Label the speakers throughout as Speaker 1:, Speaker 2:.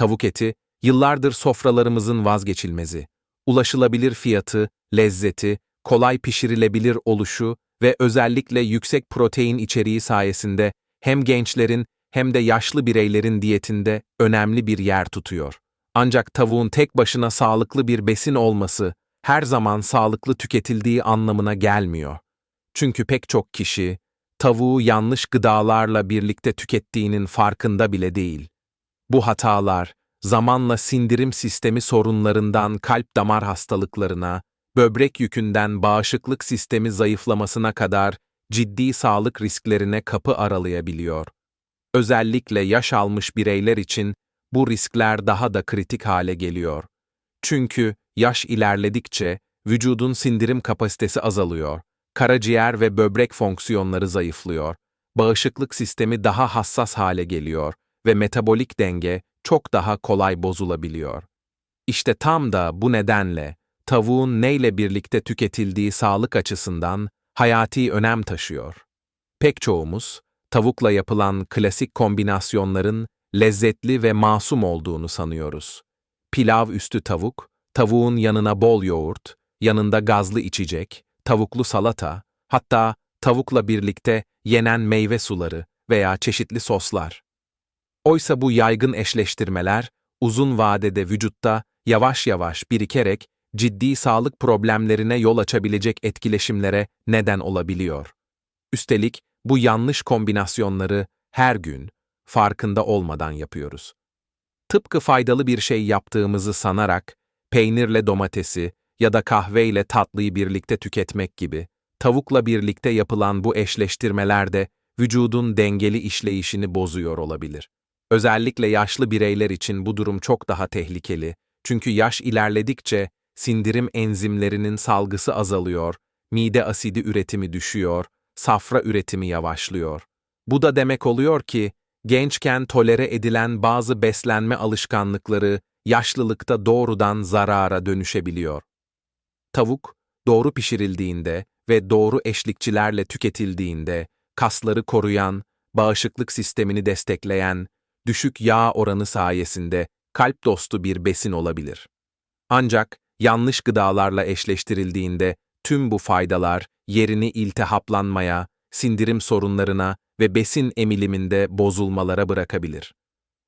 Speaker 1: Tavuk eti, yıllardır sofralarımızın vazgeçilmezi. Ulaşılabilir fiyatı, lezzeti, kolay pişirilebilir oluşu ve özellikle yüksek protein içeriği sayesinde hem gençlerin hem de yaşlı bireylerin diyetinde önemli bir yer tutuyor. Ancak tavuğun tek başına sağlıklı bir besin olması her zaman sağlıklı tüketildiği anlamına gelmiyor. Çünkü pek çok kişi tavuğu yanlış gıdalarla birlikte tükettiğinin farkında bile değil. Bu hatalar zamanla sindirim sistemi sorunlarından kalp damar hastalıklarına, böbrek yükünden bağışıklık sistemi zayıflamasına kadar ciddi sağlık risklerine kapı aralayabiliyor. Özellikle yaş almış bireyler için bu riskler daha da kritik hale geliyor. Çünkü yaş ilerledikçe vücudun sindirim kapasitesi azalıyor, karaciğer ve böbrek fonksiyonları zayıflıyor, bağışıklık sistemi daha hassas hale geliyor ve metabolik denge çok daha kolay bozulabiliyor. İşte tam da bu nedenle tavuğun neyle birlikte tüketildiği sağlık açısından hayati önem taşıyor. Pek çoğumuz, tavukla yapılan klasik kombinasyonların lezzetli ve masum olduğunu sanıyoruz. Pilav üstü tavuk, tavuğun yanına bol yoğurt, yanında gazlı içecek, tavuklu salata, hatta tavukla birlikte yenen meyve suları veya çeşitli soslar. Oysa bu yaygın eşleştirmeler, uzun vadede vücutta yavaş yavaş birikerek ciddi sağlık problemlerine yol açabilecek etkileşimlere neden olabiliyor. Üstelik bu yanlış kombinasyonları her gün farkında olmadan yapıyoruz. Tıpkı faydalı bir şey yaptığımızı sanarak peynirle domatesi ya da kahveyle tatlıyı birlikte tüketmek gibi tavukla birlikte yapılan bu eşleştirmeler de vücudun dengeli işleyişini bozuyor olabilir. Özellikle yaşlı bireyler için bu durum çok daha tehlikeli. Çünkü yaş ilerledikçe sindirim enzimlerinin salgısı azalıyor, mide asidi üretimi düşüyor, safra üretimi yavaşlıyor. Bu da demek oluyor ki, gençken tolere edilen bazı beslenme alışkanlıkları yaşlılıkta doğrudan zarara dönüşebiliyor. Tavuk, doğru pişirildiğinde ve doğru eşlikçilerle tüketildiğinde, kasları koruyan, bağışıklık sistemini destekleyen, düşük yağ oranı sayesinde kalp dostu bir besin olabilir. Ancak yanlış gıdalarla eşleştirildiğinde tüm bu faydalar yerini iltihaplanmaya, sindirim sorunlarına ve besin emiliminde bozulmalara bırakabilir.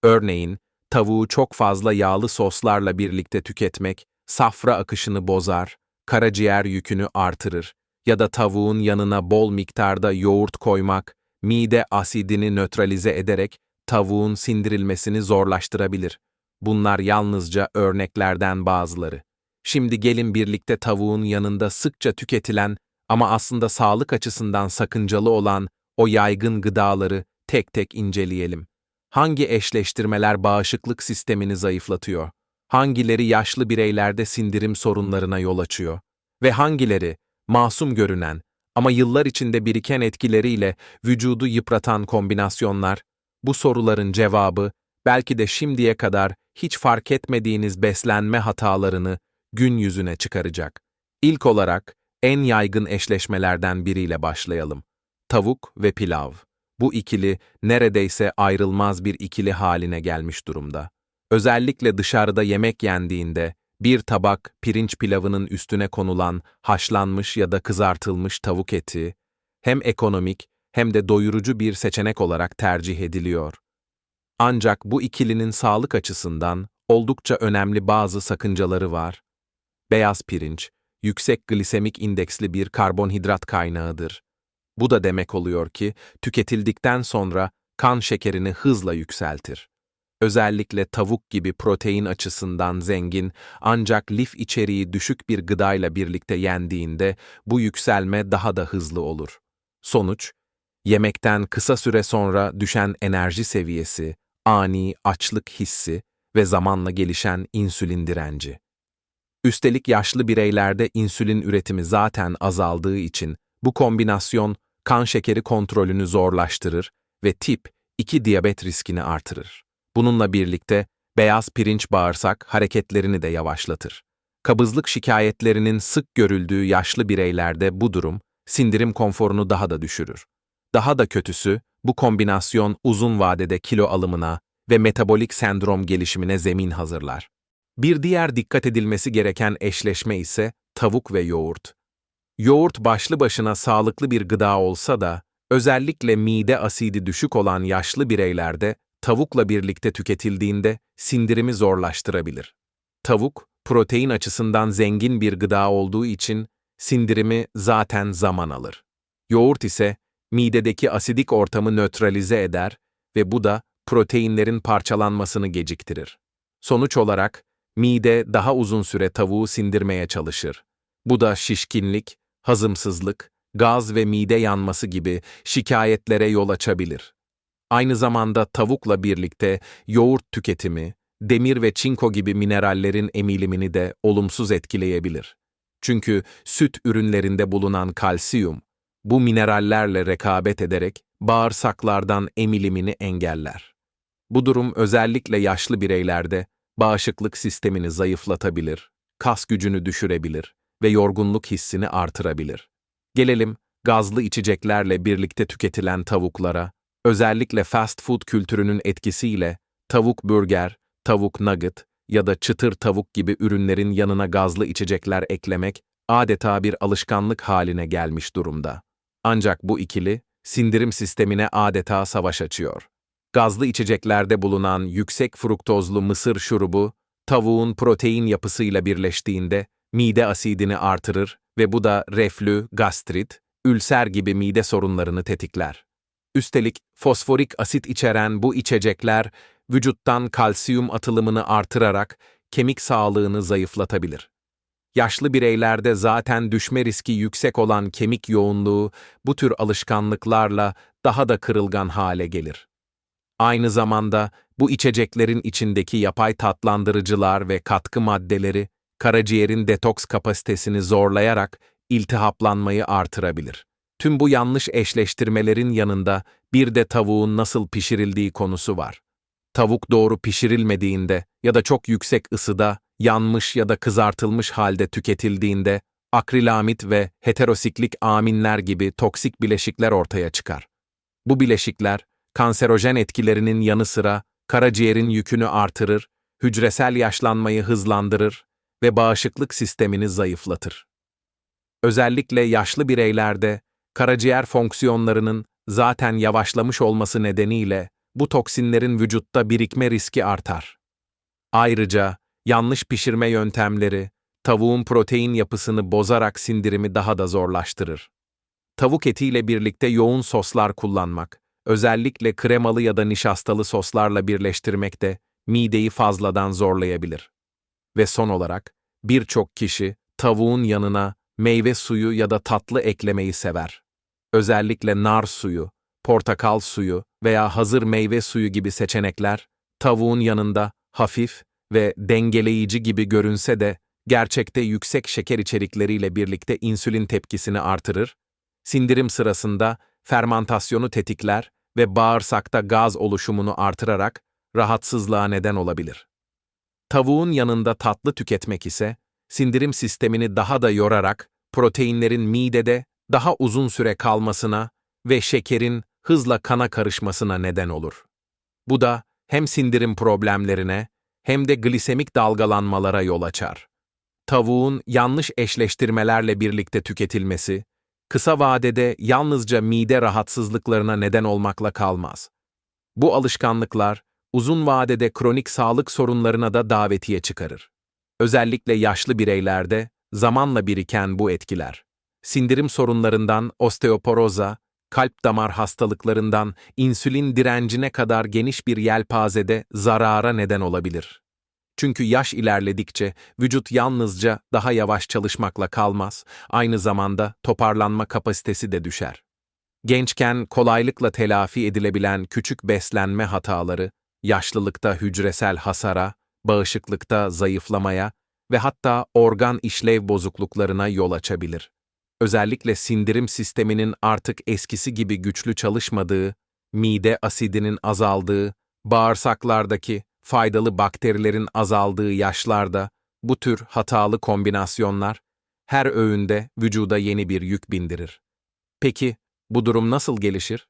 Speaker 1: Örneğin, tavuğu çok fazla yağlı soslarla birlikte tüketmek safra akışını bozar, karaciğer yükünü artırır ya da tavuğun yanına bol miktarda yoğurt koymak, mide asidini nötralize ederek tavuğun sindirilmesini zorlaştırabilir. Bunlar yalnızca örneklerden bazıları. Şimdi gelin birlikte tavuğun yanında sıkça tüketilen ama aslında sağlık açısından sakıncalı olan o yaygın gıdaları tek tek inceleyelim. Hangi eşleştirmeler bağışıklık sistemini zayıflatıyor? Hangileri yaşlı bireylerde sindirim sorunlarına yol açıyor? Ve hangileri masum görünen ama yıllar içinde biriken etkileriyle vücudu yıpratan kombinasyonlar? Bu soruların cevabı belki de şimdiye kadar hiç fark etmediğiniz beslenme hatalarını gün yüzüne çıkaracak. İlk olarak en yaygın eşleşmelerden biriyle başlayalım. Tavuk ve pilav. Bu ikili neredeyse ayrılmaz bir ikili haline gelmiş durumda. Özellikle dışarıda yemek yendiğinde bir tabak pirinç pilavının üstüne konulan haşlanmış ya da kızartılmış tavuk eti hem ekonomik hem de doyurucu bir seçenek olarak tercih ediliyor. Ancak bu ikilinin sağlık açısından oldukça önemli bazı sakıncaları var. Beyaz pirinç, yüksek glisemik indeksli bir karbonhidrat kaynağıdır. Bu da demek oluyor ki tüketildikten sonra kan şekerini hızla yükseltir. Özellikle tavuk gibi protein açısından zengin ancak lif içeriği düşük bir gıdayla birlikte yendiğinde bu yükselme daha da hızlı olur. Sonuç, yemekten kısa süre sonra düşen enerji seviyesi, ani açlık hissi ve zamanla gelişen insülin direnci. Üstelik yaşlı bireylerde insülin üretimi zaten azaldığı için bu kombinasyon kan şekeri kontrolünü zorlaştırır ve tip 2 diyabet riskini artırır. Bununla birlikte beyaz pirinç bağırsak hareketlerini de yavaşlatır. Kabızlık şikayetlerinin sık görüldüğü yaşlı bireylerde bu durum sindirim konforunu daha da düşürür. Daha da kötüsü, bu kombinasyon uzun vadede kilo alımına, ve metabolik sendrom gelişimine zemin hazırlar. Bir diğer dikkat edilmesi gereken eşleşme ise tavuk ve yoğurt. Yoğurt başlı başına sağlıklı bir gıda olsa da, özellikle mide asidi düşük olan yaşlı bireylerde tavukla birlikte tüketildiğinde sindirimi zorlaştırabilir. Tavuk, protein açısından zengin bir gıda olduğu için sindirimi zaten zaman alır. Yoğurt ise midedeki asidik ortamı nötralize eder ve bu da proteinlerin parçalanmasını geciktirir. Sonuç olarak mide daha uzun süre tavuğu sindirmeye çalışır. Bu da şişkinlik, hazımsızlık, gaz ve mide yanması gibi şikayetlere yol açabilir. Aynı zamanda tavukla birlikte yoğurt tüketimi, demir ve çinko gibi minerallerin emilimini de olumsuz etkileyebilir. Çünkü süt ürünlerinde bulunan kalsiyum, bu minerallerle rekabet ederek bağırsaklardan emilimini engeller. Bu durum özellikle yaşlı bireylerde bağışıklık sistemini zayıflatabilir, kas gücünü düşürebilir ve yorgunluk hissini artırabilir. Gelelim gazlı içeceklerle birlikte tüketilen tavuklara, özellikle fast food kültürünün etkisiyle tavuk burger, tavuk nugget ya da çıtır tavuk gibi ürünlerin yanına gazlı içecekler eklemek adeta bir alışkanlık haline gelmiş durumda. Ancak bu ikili, sindirim sistemine adeta savaş açıyor. Gazlı içeceklerde bulunan yüksek fruktozlu mısır şurubu, tavuğun protein yapısıyla birleştiğinde mide asidini artırır ve bu da reflü, gastrit, ülser gibi mide sorunlarını tetikler. Üstelik fosforik asit içeren bu içecekler vücuttan kalsiyum atılımını artırarak kemik sağlığını zayıflatabilir. Yaşlı bireylerde zaten düşme riski yüksek olan kemik yoğunluğu bu tür alışkanlıklarla daha da kırılgan hale gelir. Aynı zamanda bu içeceklerin içindeki yapay tatlandırıcılar ve katkı maddeleri karaciğerin detoks kapasitesini zorlayarak iltihaplanmayı artırabilir. Tüm bu yanlış eşleştirmelerin yanında bir de tavuğun nasıl pişirildiği konusu var. Tavuk doğru pişirilmediğinde ya da çok yüksek ısıda, yanmış ya da kızartılmış halde tüketildiğinde akrilamit ve heterosiklik aminler gibi toksik bileşikler ortaya çıkar. Bu bileşikler, kanserojen etkilerinin yanı sıra karaciğerin yükünü artırır, hücresel yaşlanmayı hızlandırır ve bağışıklık sistemini zayıflatır. Özellikle yaşlı bireylerde karaciğer fonksiyonlarının zaten yavaşlamış olması nedeniyle bu toksinlerin vücutta birikme riski artar. Ayrıca yanlış pişirme yöntemleri tavuğun protein yapısını bozarak sindirimi daha da zorlaştırır. Tavuk etiyle birlikte yoğun soslar kullanmak, özellikle kremalı ya da nişastalı soslarla birleştirmek de mideyi fazladan zorlayabilir. Ve son olarak, birçok kişi tavuğun yanına meyve suyu ya da tatlı eklemeyi sever. Özellikle nar suyu, portakal suyu veya hazır meyve suyu gibi seçenekler, tavuğun yanında hafif ve dengeleyici gibi görünse de gerçekte yüksek şeker içerikleriyle birlikte insülin tepkisini artırır, sindirim sırasında fermantasyonu tetikler ve bağırsakta gaz oluşumunu artırarak rahatsızlığa neden olabilir. Tavuğun yanında tatlı tüketmek ise sindirim sistemini daha da yorarak proteinlerin midede daha uzun süre kalmasına ve şekerin hızla kana karışmasına neden olur. Bu da hem sindirim problemlerine hem de glisemik dalgalanmalara yol açar. Tavuğun yanlış eşleştirmelerle birlikte tüketilmesi, kısa vadede yalnızca mide rahatsızlıklarına neden olmakla kalmaz. Bu alışkanlıklar, uzun vadede kronik sağlık sorunlarına da davetiye çıkarır. Özellikle yaşlı bireylerde zamanla biriken bu etkiler, sindirim sorunlarından osteoporoza, kalp damar hastalıklarından insülin direncine kadar geniş bir yelpazede zarara neden olabilir. Çünkü yaş ilerledikçe vücut yalnızca daha yavaş çalışmakla kalmaz, aynı zamanda toparlanma kapasitesi de düşer. Gençken kolaylıkla telafi edilebilen küçük beslenme hataları, yaşlılıkta hücresel hasara, bağışıklıkta zayıflamaya ve hatta organ işlev bozukluklarına yol açabilir özellikle sindirim sisteminin artık eskisi gibi güçlü çalışmadığı, mide asidinin azaldığı, bağırsaklardaki faydalı bakterilerin azaldığı yaşlarda bu tür hatalı kombinasyonlar her öğünde vücuda yeni bir yük bindirir. Peki bu durum nasıl gelişir?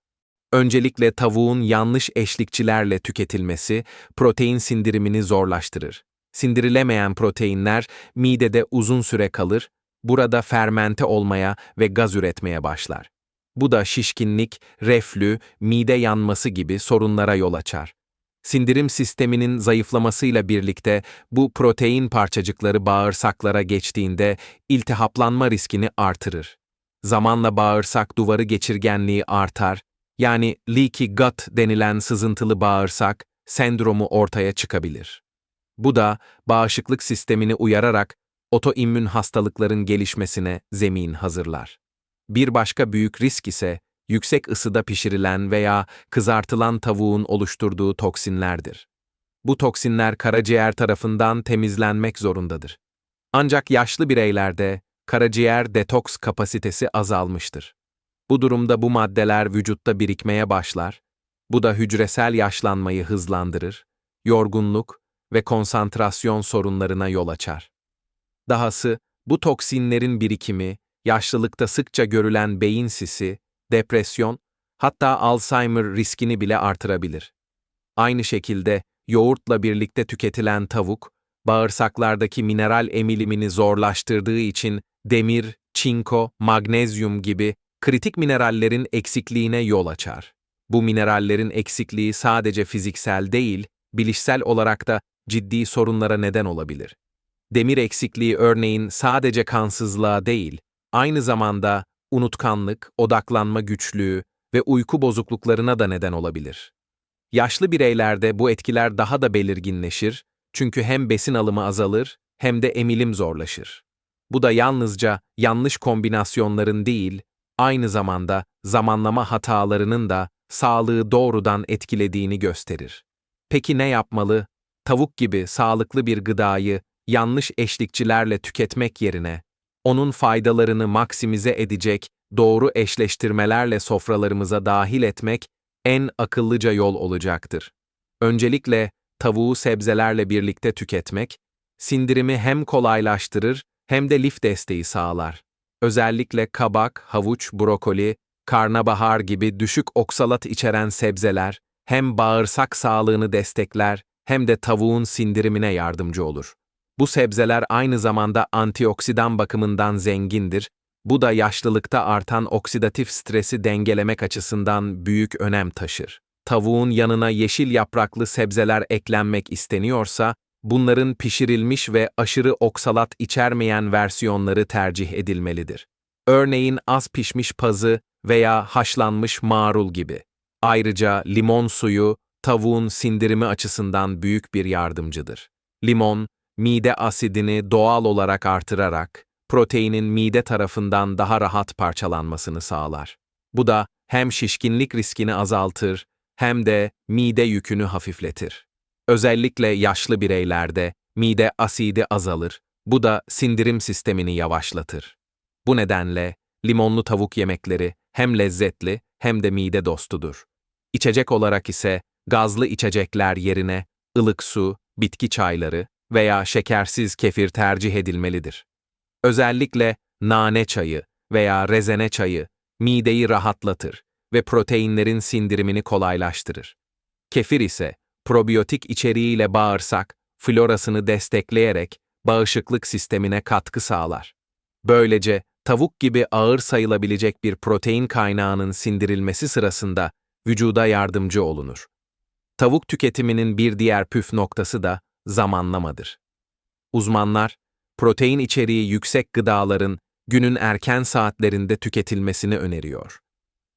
Speaker 1: Öncelikle tavuğun yanlış eşlikçilerle tüketilmesi protein sindirimini zorlaştırır. Sindirilemeyen proteinler midede uzun süre kalır, burada fermente olmaya ve gaz üretmeye başlar. Bu da şişkinlik, reflü, mide yanması gibi sorunlara yol açar. Sindirim sisteminin zayıflamasıyla birlikte bu protein parçacıkları bağırsaklara geçtiğinde iltihaplanma riskini artırır. Zamanla bağırsak duvarı geçirgenliği artar, yani leaky gut denilen sızıntılı bağırsak sendromu ortaya çıkabilir. Bu da bağışıklık sistemini uyararak otoimmün hastalıkların gelişmesine zemin hazırlar. Bir başka büyük risk ise yüksek ısıda pişirilen veya kızartılan tavuğun oluşturduğu toksinlerdir. Bu toksinler karaciğer tarafından temizlenmek zorundadır. Ancak yaşlı bireylerde karaciğer detoks kapasitesi azalmıştır. Bu durumda bu maddeler vücutta birikmeye başlar, bu da hücresel yaşlanmayı hızlandırır, yorgunluk ve konsantrasyon sorunlarına yol açar. Dahası, bu toksinlerin birikimi, yaşlılıkta sıkça görülen beyin sisi, depresyon, hatta Alzheimer riskini bile artırabilir. Aynı şekilde yoğurtla birlikte tüketilen tavuk, bağırsaklardaki mineral emilimini zorlaştırdığı için demir, çinko, magnezyum gibi kritik minerallerin eksikliğine yol açar. Bu minerallerin eksikliği sadece fiziksel değil, bilişsel olarak da ciddi sorunlara neden olabilir. Demir eksikliği örneğin sadece kansızlığa değil, aynı zamanda unutkanlık, odaklanma güçlüğü ve uyku bozukluklarına da neden olabilir. Yaşlı bireylerde bu etkiler daha da belirginleşir çünkü hem besin alımı azalır hem de emilim zorlaşır. Bu da yalnızca yanlış kombinasyonların değil, aynı zamanda zamanlama hatalarının da sağlığı doğrudan etkilediğini gösterir. Peki ne yapmalı? Tavuk gibi sağlıklı bir gıdayı yanlış eşlikçilerle tüketmek yerine onun faydalarını maksimize edecek doğru eşleştirmelerle sofralarımıza dahil etmek en akıllıca yol olacaktır. Öncelikle tavuğu sebzelerle birlikte tüketmek, sindirimi hem kolaylaştırır hem de lif desteği sağlar. Özellikle kabak, havuç, brokoli, karnabahar gibi düşük oksalat içeren sebzeler hem bağırsak sağlığını destekler hem de tavuğun sindirimine yardımcı olur. Bu sebzeler aynı zamanda antioksidan bakımından zengindir, bu da yaşlılıkta artan oksidatif stresi dengelemek açısından büyük önem taşır. Tavuğun yanına yeşil yapraklı sebzeler eklenmek isteniyorsa, bunların pişirilmiş ve aşırı oksalat içermeyen versiyonları tercih edilmelidir. Örneğin az pişmiş pazı veya haşlanmış marul gibi. Ayrıca limon suyu, tavuğun sindirimi açısından büyük bir yardımcıdır. Limon, mide asidini doğal olarak artırarak, proteinin mide tarafından daha rahat parçalanmasını sağlar. Bu da hem şişkinlik riskini azaltır, hem de mide yükünü hafifletir. Özellikle yaşlı bireylerde mide asidi azalır, bu da sindirim sistemini yavaşlatır. Bu nedenle limonlu tavuk yemekleri hem lezzetli hem de mide dostudur. İçecek olarak ise gazlı içecekler yerine ılık su, bitki çayları veya şekersiz kefir tercih edilmelidir. Özellikle nane çayı veya rezene çayı mideyi rahatlatır ve proteinlerin sindirimini kolaylaştırır. Kefir ise probiyotik içeriğiyle bağırsak, florasını destekleyerek bağışıklık sistemine katkı sağlar. Böylece tavuk gibi ağır sayılabilecek bir protein kaynağının sindirilmesi sırasında vücuda yardımcı olunur. Tavuk tüketiminin bir diğer püf noktası da zamanlamadır. Uzmanlar, protein içeriği yüksek gıdaların günün erken saatlerinde tüketilmesini öneriyor.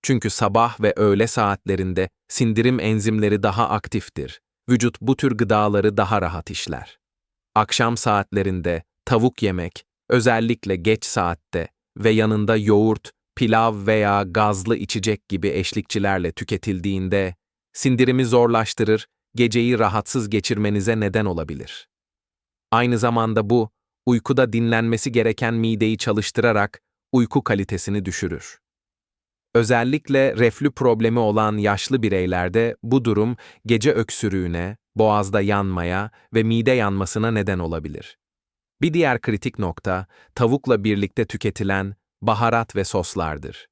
Speaker 1: Çünkü sabah ve öğle saatlerinde sindirim enzimleri daha aktiftir. Vücut bu tür gıdaları daha rahat işler. Akşam saatlerinde tavuk yemek, özellikle geç saatte ve yanında yoğurt, pilav veya gazlı içecek gibi eşlikçilerle tüketildiğinde sindirimi zorlaştırır, geceyi rahatsız geçirmenize neden olabilir. Aynı zamanda bu, uykuda dinlenmesi gereken mideyi çalıştırarak uyku kalitesini düşürür. Özellikle reflü problemi olan yaşlı bireylerde bu durum gece öksürüğüne, boğazda yanmaya ve mide yanmasına neden olabilir. Bir diğer kritik nokta, tavukla birlikte tüketilen baharat ve soslardır.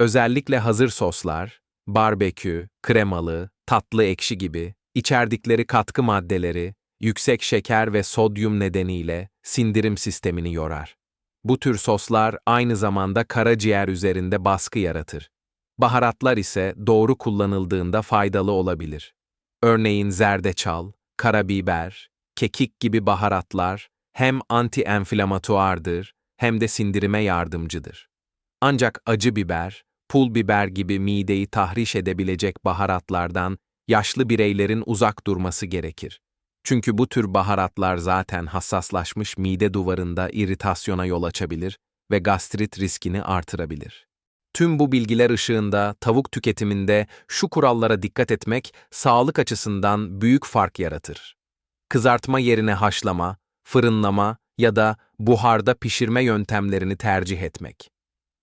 Speaker 1: Özellikle hazır soslar, barbekü, kremalı, tatlı ekşi gibi, içerdikleri katkı maddeleri, yüksek şeker ve sodyum nedeniyle sindirim sistemini yorar. Bu tür soslar aynı zamanda karaciğer üzerinde baskı yaratır. Baharatlar ise doğru kullanıldığında faydalı olabilir. Örneğin zerdeçal, karabiber, kekik gibi baharatlar hem anti-enflamatuardır hem de sindirime yardımcıdır. Ancak acı biber, pul biber gibi mideyi tahriş edebilecek baharatlardan yaşlı bireylerin uzak durması gerekir. Çünkü bu tür baharatlar zaten hassaslaşmış mide duvarında iritasyona yol açabilir ve gastrit riskini artırabilir. Tüm bu bilgiler ışığında tavuk tüketiminde şu kurallara dikkat etmek sağlık açısından büyük fark yaratır. Kızartma yerine haşlama, fırınlama ya da buharda pişirme yöntemlerini tercih etmek.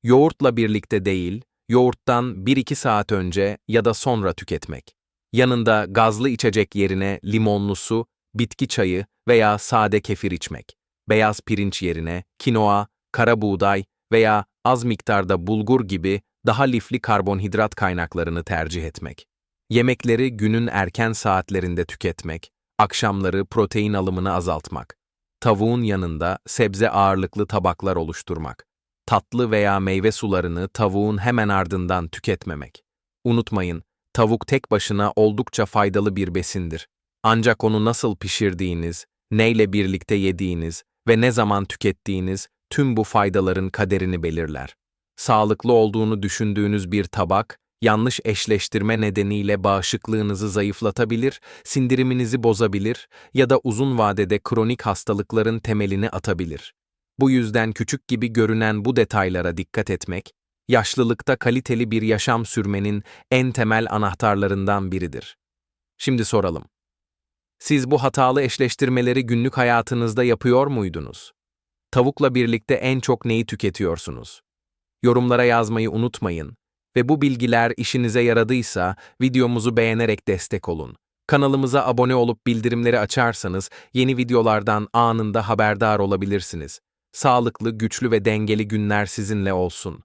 Speaker 1: Yoğurtla birlikte değil, yoğurttan 1-2 saat önce ya da sonra tüketmek. Yanında gazlı içecek yerine limonlu su, bitki çayı veya sade kefir içmek. Beyaz pirinç yerine kinoa, kara buğday veya az miktarda bulgur gibi daha lifli karbonhidrat kaynaklarını tercih etmek. Yemekleri günün erken saatlerinde tüketmek, akşamları protein alımını azaltmak. Tavuğun yanında sebze ağırlıklı tabaklar oluşturmak. Tatlı veya meyve sularını tavuğun hemen ardından tüketmemek. Unutmayın, tavuk tek başına oldukça faydalı bir besindir. Ancak onu nasıl pişirdiğiniz, neyle birlikte yediğiniz ve ne zaman tükettiğiniz tüm bu faydaların kaderini belirler. Sağlıklı olduğunu düşündüğünüz bir tabak, yanlış eşleştirme nedeniyle bağışıklığınızı zayıflatabilir, sindiriminizi bozabilir ya da uzun vadede kronik hastalıkların temelini atabilir. Bu yüzden küçük gibi görünen bu detaylara dikkat etmek, yaşlılıkta kaliteli bir yaşam sürmenin en temel anahtarlarından biridir. Şimdi soralım. Siz bu hatalı eşleştirmeleri günlük hayatınızda yapıyor muydunuz? Tavukla birlikte en çok neyi tüketiyorsunuz? Yorumlara yazmayı unutmayın ve bu bilgiler işinize yaradıysa videomuzu beğenerek destek olun. Kanalımıza abone olup bildirimleri açarsanız yeni videolardan anında haberdar olabilirsiniz. Sağlıklı, güçlü ve dengeli günler sizinle olsun.